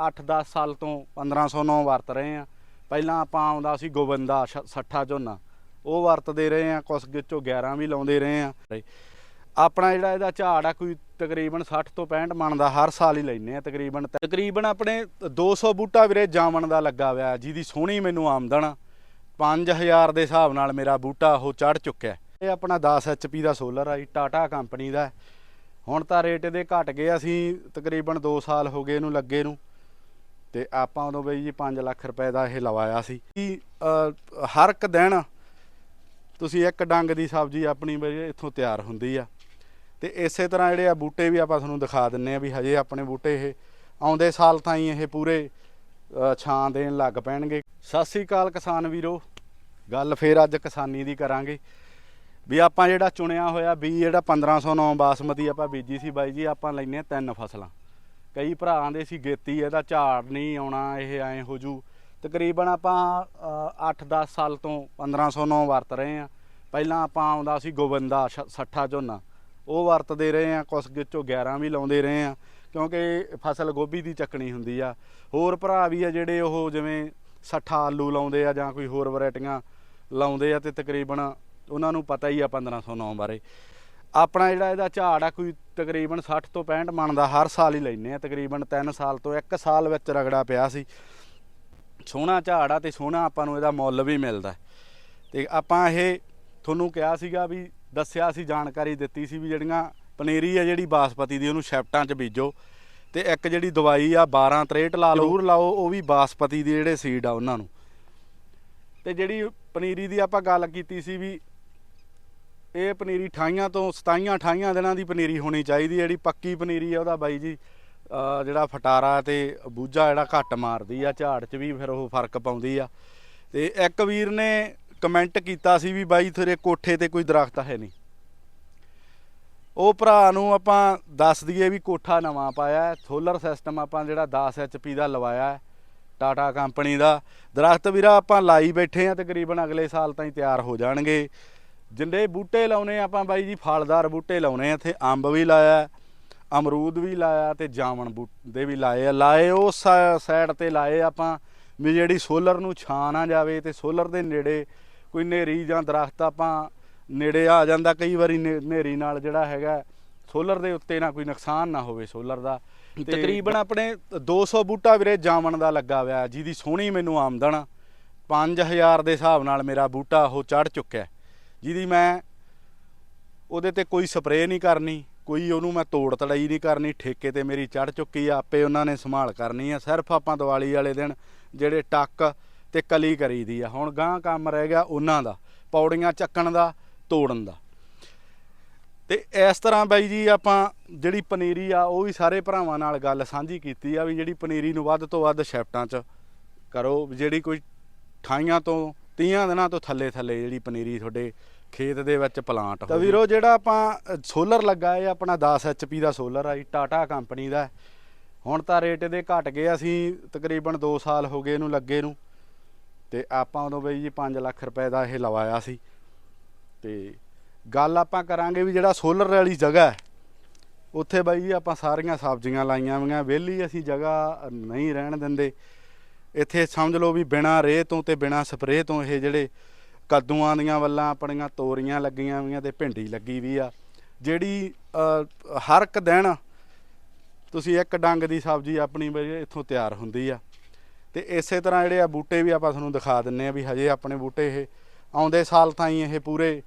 8-10 ਸਾਲ ਤੋਂ 1509 ਵਰਤ ਰਹੇ ਆ ਪਹਿਲਾਂ ਆਪਾਂ ਆਉਂਦਾ ਸੀ ਗੋਬਿੰਦਾ ਸੱਠਾ ਝੋਨਾ। ਉਹ ਵਰਤਦੇ ਰਹੇ ਆ ਕੁਛ ਵਿੱਚੋਂ 11 ਵੀ ਲਾਉਂਦੇ ਰਹੇ ਆ ਆਪਣਾ ਜਿਹੜਾ ਇਹਦਾ ਝਾੜ ਆ, ਕੋਈ ਤਕਰੀਬਨ 60 ਤੋਂ 65 ਮਣ ਦਾ ਹਰ ਸਾਲ ਹੀ ਲੈਨੇ ਆ ਤਕਰੀਬਨ। ਤਕਰੀਬਨ ਆਪਣੇ 200 ਬੂਟਾ ਵੀਰੇ ਜਾਮਣ ਦਾ ਲੱਗਾ ਹੋਇਆ, ਜਿਹਦੀ ਸੋਹਣੀ ਮੈਨੂੰ ਆਮਦਨ 5000 ਦੇ ਹਿਸਾਬ ਨਾਲ ਮੇਰਾ ਬੂਟਾ ਉਹ ਚੜ ਚੁੱਕਿਆ। ਇਹ ਆਪਣਾ 10 ਐਚਪੀ ਦਾ ਸੋਲਰ ਆ ਜੀ, ਟਾਟਾ ਕੰਪਨੀ ਦਾ। ਹੁਣ ਤਾਂ ਰੇਟ ਇਹਦੇ ਘਟ ਗਏ, ਅਸੀਂ ਤਕਰੀਬਨ 2 ਸਾਲ ਹੋ ਗਏ ਇਹਨੂੰ ਲੱਗੇ ਨੂੰ। ਤੇ ਆਪਾਂ ਉਦੋਂ ਬਈ ਜੀ 5 ਲੱਖ ਰੁਪਏ ਦਾ ਇਹ ਲਵਾਇਆ ਸੀ। ਕਿ ਹਰ ਇੱਕ ਦਿਨ ਤੁਸੀਂ ਇੱਕ ਡੰਗ ਦੀ ਸਬਜ਼ੀ ਆਪਣੀ ਬਈ ਇੱਥੋਂ ਤਿਆਰ ਹੁੰਦੀ ਆ। ਤੇ ਇਸੇ ਤਰ੍ਹਾਂ ਜਿਹੜੇ ਆ ਬੂਟੇ ਵੀ ਆਪਾਂ ਤੁਹਾਨੂੰ ਦਿਖਾ ਦਿੰਨੇ ਆ ਵੀ ਹਜੇ ਆਪਣੇ ਬੂਟੇ ਇਹ ਆਉਂਦੇ ਸਾਲ ਤਾਂ ਹੀ ਇਹ ਪੂਰੇ ਛਾਂ ਦੇਣ ਲੱਗ ਪੈਣਗੇ। ਸਤਿ ਸ੍ਰੀ ਅਕਾਲ ਕਿਸਾਨ ਵੀਰੋ। ਗੱਲ ਫੇਰ ਅੱਜ ਕਿਸਾਨੀ ਦੀ ਕਰਾਂਗੇ। ਵੀ ਆਪਾਂ ਜਿਹੜਾ ਚੁਣਿਆ ਹੋਇਆ ਵੀ ਜਿਹੜਾ 1509 ਬਾਸਮਤੀ ਆਪਾਂ ਬੀਜੀ ਸੀ ਬਾਈ ਜੀ, ਆਪਾਂ ਲੈਨੇ ਆ ਤਿੰਨ ਫਸਲਾਂ। ਕਈ ਭਰਾ ਦੇ ਸੀ ਗੇਤੀ, ਇਹਦਾ ਝਾੜ ਨਹੀਂ ਆਉਣਾ, ਇਹ ਐ ਹੋ ਜੂ। ਤਕਰੀਬਨ ਆਪਾਂ 8-10 ਸਾਲ ਤੋਂ 1509 ਵਰਤ ਰਹੇ ਆ ਪਹਿਲਾਂ ਆਪਾਂ ਆਉਂਦਾ ਸੀ ਗੋਬਿੰਦਾ ਸ਼- ਸੱਠਾ ਝੋਨਾ। ਉਹ ਵਰਤਦੇ ਰਹੇ ਆ ਕੁਛ ਵਿੱਚੋਂ 11 ਵੀ ਲਾਉਂਦੇ ਰਹੇ ਆ ਕਿਉਂਕਿ ਫਸਲ ਗੋਭੀ ਦੀ ਚੱਕਣੀ ਹੁੰਦੀ ਆ। ਹੋਰ ਭਰਾ ਵੀ ਆ ਜਿਹੜੇ ਉਹ ਜਿਵੇਂ ਸੱਠਾ ਆਲੂ ਲਾਉਂਦੇ ਆ ਜਾਂ ਕੋਈ ਹੋਰ ਵੈਰਾਈਟੀਆਂ ਲਾਉਂਦੇ ਆ ਤੇ ਤਕਰੀਬਨ ਉਹਨਾਂ ਨੂੰ ਪਤਾ ਹੀ ਆ 1509 ਬਾਰੇ। ਆਪਣਾ ਜਿਹੜਾ ਇਹਦਾ ਝਾੜ ਆ ਕੋਈ ਤਕਰੀਬਨ 60 ਤੋਂ 65 ਮਣ ਦਾ ਹਰ ਸਾਲ ਹੀ ਲੈਨੇ ਆ। ਤਕਰੀਬਨ 3 ਸਾਲ ਤੋਂ 1 ਸਾਲ ਵਿੱਚ ਰਗੜਾ ਪਿਆ ਸੀ। ਸੋਹਣਾ ਝਾੜ ਆ ਤੇ ਸੋਹਣਾ ਆਪਾਂ ਨੂੰ ਇਹਦਾ ਮੁੱਲ ਵੀ ਮਿਲਦਾ। ਤੇ ਆਪਾਂ ਇਹ ਤੁਹਾਨੂੰ ਕਿਹਾ ਸੀਗਾ ਵੀ ਦੱਸਿਆ ਸੀ ਜਾਣਕਾਰੀ ਦਿੱਤੀ ਸੀ ਵੀ ਜਿਹੜੀਆਂ ਪਨੀਰੀ ਆ ਜਿਹੜੀ ਬਾਸਪਤੀ ਦੀ ਉਹਨੂੰ ਸ਼ੈਫਟਾਂ 'ਚ ਬੀਜੋ। ਤੇ ਇੱਕ ਜਿਹੜੀ ਦਵਾਈ ਆ 12 63 ਲਾ ਲਓ। ਜ਼ਰੂਰ। ਲਾਓ ਉਹ ਵੀ ਬਾਸਪਤੀ ਦੇ ਜਿਹੜੇ ਸੀਡ ਆ ਉਹਨਾਂ ਨੂੰ। ਤੇ ਜਿਹੜੀ ਪਨੀਰੀ ਦੀ ਆਪਾਂ ਗੱਲ ਕੀਤੀ ਸੀ ਵੀ ਇਹ ਪਨੀਰੀ 28 ਤੋਂ 27 28 ਦਿਨਾਂ ਦੀ ਪਨੀਰੀ ਹੋਣੀ ਚਾਹੀਦੀ ਜਿਹੜੀ ਪੱਕੀ ਪਨੀਰੀ ਆ ਉਹਦਾ ਬਾਈ ਜੀ ਜਿਹੜਾ ਫਟਾਰਾ ਤੇ ਬੂਝਾ ਜਿਹੜਾ ਘੱਟ ਮਾਰਦੀ ਆ, ਝਾੜ 'ਚ ਵੀ ਫਿਰ ਉਹ ਫ਼ਰਕ ਪਾਉਂਦੀ ਆ। ਤੇ ਇੱਕ ਵੀਰ ਨੇ ਕਮੈਂਟ ਕੀਤਾ ਸੀ ਵੀ ਬਾਈ ਤੇਰੇ ਕੋਠੇ ਤੇ ਕੋਈ ਦਰਖਤ ਹੈ ਨਹੀਂ। ਉਹ ਭਰਾ ਨੂੰ ਆਪਾਂ ਦੱਸ ਦਈਏ ਵੀ ਕੋਠਾ ਨਵਾਂ ਪਾਇਆ ਸੋਲਰ ਸਿਸਟਮ ਆਪਾਂ ਜਿਹੜਾ 10 ਐਚਪੀ ਦਾ ਲਵਾਇਆ ਟਾਟਾ ਕੰਪਨੀ ਦਾ। ਦਰਖਤ ਵੀਰਾ ਆਪਾਂ ਲਾਈ ਬੈਠੇ ਆ, ਤਕਰੀਬਨ ਅਗਲੇ ਸਾਲ ਤਾਈਂ ਤਿਆਰ ਹੋ ਜਾਣਗੇ। ਜਿੰਦੇ ਬੂਟੇ ਲਾਉਨੇ ਆਪਾਂ ਬਾਈ ਜੀ ਫਲਦਾਰ ਬੂਟੇ ਲਾਉਨੇ ਆ ਇੱਥੇ ਅੰਬ ਵੀ ਲਾਇਆ ਅਮਰੂਦ ਵੀ ਲਾਇਆ ਤੇ ਜਾਮਣ ਬੂਟੇ ਵੀ ਲਾਏ ਆ। ਲਾਏ ਉਸ ਸਾਈਡ ਤੇ ਲਾਏ ਆਪਾਂ ਵੀ ਜਿਹੜੀ ਸੋਲਰ ਨੂੰ ਛਾਂ ਨਾ ਜਾਵੇ ਤੇ ਸੋਲਰ ਦੇ ਨੇੜੇ ਕੋਈ ਨੇਰੀ ਜਾਂ ਦਰਖਤ ਆਪਾਂ ਨੇੜੇ ਆ ਜਾਂਦਾ ਕਈ ਵਾਰੀ ਨੇਰੀ ਨਾਲ ਜਿਹੜਾ ਹੈਗਾ ਸੋਲਰ ਦੇ ਉੱਤੇ ਨਾ ਕੋਈ ਨੁਕਸਾਨ ਨਾ ਹੋਵੇ ਸੋਲਰ ਦਾ। ਤਕਰੀਬਨ ਆਪਣੇ 200 ਬੂਟਾ ਵੀਰੇ ਜਾਮਣ ਦਾ ਲੱਗਾ ਹੋਇਆ ਜਿਹਦੀ ਸੋਹਣੀ ਮੈਨੂੰ ਆਮਦਨ 5000 ਦੇ ਹਿਸਾਬ ਨਾਲ ਮੇਰਾ ਬੂਟਾ ਉਹ ਚੜ ਚੁੱਕਿਆ। ਜਿਹਦੀ ਮੈਂ ਉਹਦੇ ਤੇ ਕੋਈ ਸਪਰੇਅ ਨਹੀਂ ਕਰਨੀ, ਕੋਈ ਉਹਨੂੰ ਮੈਂ ਤੋੜ ਤੜਾਈ ਨਹੀਂ ਕਰਨੀ, ਠੇਕੇ ਤੇ ਮੇਰੀ ਚੜ ਚੁੱਕੀ ਆ, ਆਪੇ ਉਹਨਾਂ ਨੇ ਸੰਭਾਲ ਕਰਨੀ ਆ। ਸਿਰਫ ਆਪਾਂ ਦੀਵਾਲੀ ਵਾਲੇ ਦਿਨ ਜਿਹੜੇ ਟੱਕ ਤੇ ਕਲੀ ਕਰੀਦੀ ਆ। ਹੁਣ ਗਾਂ ਕੰਮ ਰਹਿ ਗਿਆ ਉਹਨਾਂ ਦਾ, ਪੌੜੀਆਂ ਚੱਕਣ ਦਾ, ਤੋੜਨ ਦਾ। ਤੇ ਇਸ ਤਰ੍ਹਾਂ ਬਾਈ ਜੀ ਆਪਾਂ ਜਿਹੜੀ ਪਨੀਰੀ ਆ, ਉਹ ਵੀ ਸਾਰੇ ਭਰਾਵਾਂ ਨਾਲ ਗੱਲ ਸਾਂਝੀ ਕੀਤੀ ਆ ਵੀ ਜਿਹੜੀ ਪਨੀਰੀ ਨੂੰ ਵੱਧ ਤੋਂ ਵੱਧ ਸ਼ਿਫਟਾਂ 'ਚ ਕਰੋ ਜਿਹੜੀ ਕੋਈ 28 ਤੋਂ 30 ਦਿਨਾਂ ਤੋਂ ਥੱਲੇ ਥੱਲੇ ਜਿਹੜੀ ਪਨੀਰੀ ਤੁਹਾਡੇ ਖੇਤ ਦੇ ਵਿੱਚ ਪਲਾਂਟ ਤਾਂ ਵੀਰੋ ਜਿਹੜਾ ਆਪਾਂ ਸੋਲਰ ਲੱਗਾ ਇਹ ਆਪਣਾ 10 ਐਚਪੀ ਦਾ ਸੋਲਰ ਆ ਜੀ ਟਾਟਾ ਕੰਪਨੀ ਦਾ। ਹੁਣ ਤਾਂ ਰੇਟ ਇਹਦੇ ਘਟ ਗਏ ਅਸੀਂ ਤਕਰੀਬਨ 2 ਸਾਲ ਹੋ ਗਏ ਇਹਨੂੰ ਲੱਗੇ ਨੂੰ। ਤੇ ਆਪਾਂ ਉਦੋਂ ਬਈ ਜੀ 5 ਲੱਖ ਰੁਪਏ ਦਾ ਇਹ ਲਵਾਇਆ ਸੀ। ਤੇ ਗੱਲ ਆਪਾਂ ਕਰਾਂਗੇ ਵੀ ਜਿਹੜਾ ਸੋਲਰ ਵਾਲੀ ਜਗ੍ਹਾ ਹੈ ਉੱਥੇ ਬਾਈ ਜੀ ਆਪਾਂ ਸਾਰੀਆਂ ਸਬਜ਼ੀਆਂ ਲਾਈਆਂ ਹੋਈਆਂ। ਵਿਹਲੀ ਅਸੀਂ ਜਗ੍ਹਾ ਨਹੀਂ ਰਹਿਣ ਦਿੰਦੇ। ਇੱਥੇ ਸਮਝ ਲਓ ਵੀ ਬਿਨਾ ਰੇਹ ਤੋਂ ਤੇ ਬਿਨਾ ਸਪਰੇਅ ਤੋਂ ਇਹ ਜਿਹੜੇ ਕੱਦੂਆਂ ਦੀਆਂ ਵੱਲਾਂ ਆਪਣੀਆਂ ਤੋਰੀਆਂ ਲੱਗੀਆਂ ਹੋਈਆਂ ਤੇ ਭਿੰਡੀ ਲੱਗੀ ਵੀ ਆ। ਜਿਹੜੀ ਹਰ ਇੱਕ ਦਿਨ ਤੁਸੀਂ ਇੱਕ ਡੰਗ ਦੀ ਸਬਜ਼ੀ ਆਪਣੀ ਬਈ ਇੱਥੋਂ ਤਿਆਰ ਹੁੰਦੀ ਆ। ਤੇ ਇਸੇ ਤਰ੍ਹਾਂ ਜਿਹੜੇ ਆ ਬੂਟੇ ਵੀ ਆਪਾਂ ਤੁਹਾਨੂੰ ਦਿਖਾ ਦਿੰਨੇ ਆ ਵੀ ਹਜੇ ਆਪਣੇ ਬੂਟੇ ਇਹ ਆਉਂਦੇ ਸਾਲ ਤਾਂ ਹੀ ਇਹ ਪੂਰੇ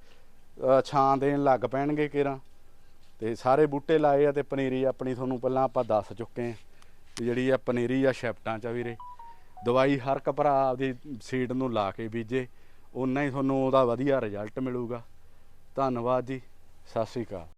ਛਾਂ ਦੇਣ ਲੱਗ ਪੈਣਗੇ ਕੇਰਾਂ। ਤੇ ਸਾਰੇ ਬੂਟੇ ਲਾਏ ਆ ਤੇ ਪਨੀਰੀ ਆਪਣੀ ਤੁਹਾਨੂੰ ਪਹਿਲਾਂ ਆਪਾਂ ਦੱਸ ਚੁੱਕੇ ਆ ਵੀ ਜਿਹੜੀ ਆ ਪਨੀਰੀ ਆ ਸ਼ੈਪਟਾਂ ਚ ਵੀਰੇ। ਦਵਾਈ ਹਰ ਇੱਕ ਭਰਾ ਆਪਦੀ ਸੀਡ ਨੂੰ ਲਾ ਕੇ ਬੀਜੇ। ਉਨਾ ਹੀ ਤੁਹਾਨੂੰ ਉਹਦਾ ਵਧੀਆ ਰਿਜ਼ਲਟ ਮਿਲੂਗਾ। ਧੰਨਵਾਦ ਜੀ। ਸਤਿ ਸ਼੍ਰੀ ਅਕਾਲ।